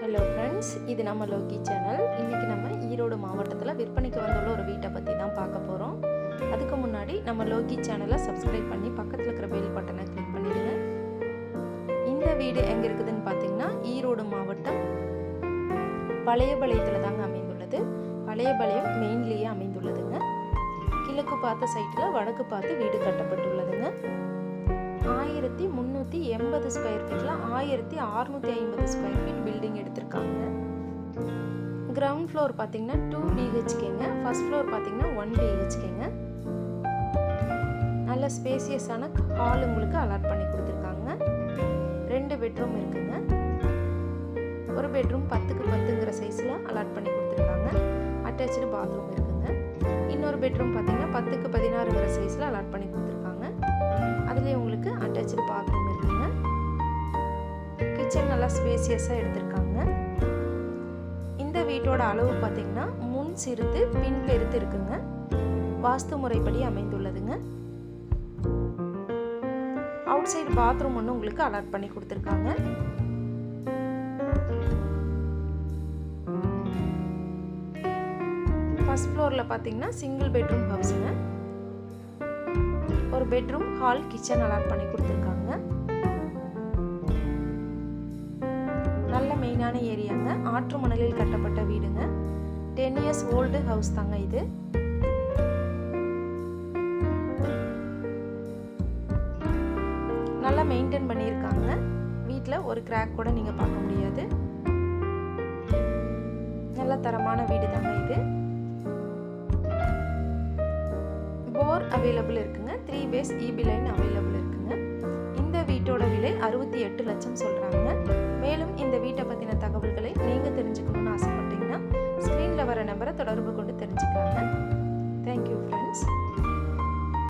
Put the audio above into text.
Hello friends இது நம்ம Loki channel. இன்றைக்கி நம்ம ஈரோடு மாவட்டத்தில் விற்பனைக்கு வந்துள்ள ஒரு வீட்டை பற்றி தான் பார்க்க போகிறோம் அதுக்கு முன்னாடி நம்ம லோக்கி சேனலை சப்ஸ்கிரைப் பண்ணி பக்கத்தில் இருக்கிற பெல் பட்டனை கிளிக் பண்ணிடுங்க. இந்த வீடு எங்கே இருக்குதுன்னு பார்த்தீங்கன்னா ஈரோடு மாவட்டம் பழையபாளையத்தில் தாங்க அமைந்துள்ளது. பழையபாளையம் மெயின்லேயே அமைந்துள்ளதுங்க. கிழக்கு பார்த்த சைட்டில் வடக்கு பார்த்து வீடு கட்டப்பட்டுள்ளதுங்க. ஆயிரத்தி முந்நூற்றி எண்பது ஸ்கொயர் ஃபீட்டில் ஆயிரத்தி அறுநூற்றி ஐம்பது ஸ்கொயர் ஃபீட் பில்டிங் எடுத்திருக்காங்க. கிரவுண்ட் ஃப்ளோர் பார்த்தீங்கன்னா டூ பிஹெச்கேங்க ஃபர்ஸ்ட் ஃப்ளோர் பார்த்தீங்கன்னா ஒன் பிஹெச்கேங்க நல்ல ஸ்பேசியஸான ஹால் உங்களுக்கு அலாட் பண்ணி கொடுத்துருக்காங்க. ரெண்டு பெட்ரூம் இருக்குங்க. ஒரு பெட்ரூம் பத்துக்கு பத்துங்கிற சைஸில் அலாட் பண்ணி கொடுத்துருக்காங்க. அட்டாச்சு பாத்ரூம் இருக்குங்க. இன்னொரு பெட்ரூம் பார்த்தீங்கன்னா பத்துக்கு பதினாறுங்கிற சைஸில் அலாட் பண்ணி கொடுத்துருக்காங்க. அதுலேயே உங்களுக்கு கிச்சன் நல்லா ஸ்பேசியஸாக எடுத்திருக்காங்க. இந்த வீட்டோட அளவு பார்த்தீங்கன்னா முன் சிறுத்து பின் பெருத்து இருக்குங்க. வாஸ்து முறைப்படி அமைந்துள்ளதுங்க. அவுட் சைடு பாத்ரூம் ஒன்று உங்களுக்கு அலாட் பண்ணி கொடுத்துருக்காங்க. ஃபர்ஸ்ட் ஃப்ளோரில் பார்த்தீங்கன்னா சிங்கிள் பெட்ரூம் ஹவுஸுங்க. ஒரு பெட்ரூம் ஹால் கிச்சன் அலாட் பண்ணி கொடுத்துருக்காங்க. நல்ல ஏரியாங்க. ஆற்று மணலில் கட்டப்பட்ட வீடுங்க. டென் இயர்ஸ் ஓல்டு ஹவுஸ் தாங்க இது. நல்லா மெயின்டைன் பண்ணியிருக்காங்க. வீட்டில் ஒரு கிராக் கூட நீங்கள் பார்க்க முடியாது. நல்ல தரமான வீடு தாங்க இது. போர் அவைலபிள் இருக்குங்க. Three phase EB line available இருக்குங்க. அறுபத்தி எட்டு லட்சம் சொல்கிறாங்க மேலும் இந்த வீட்டை பற்றின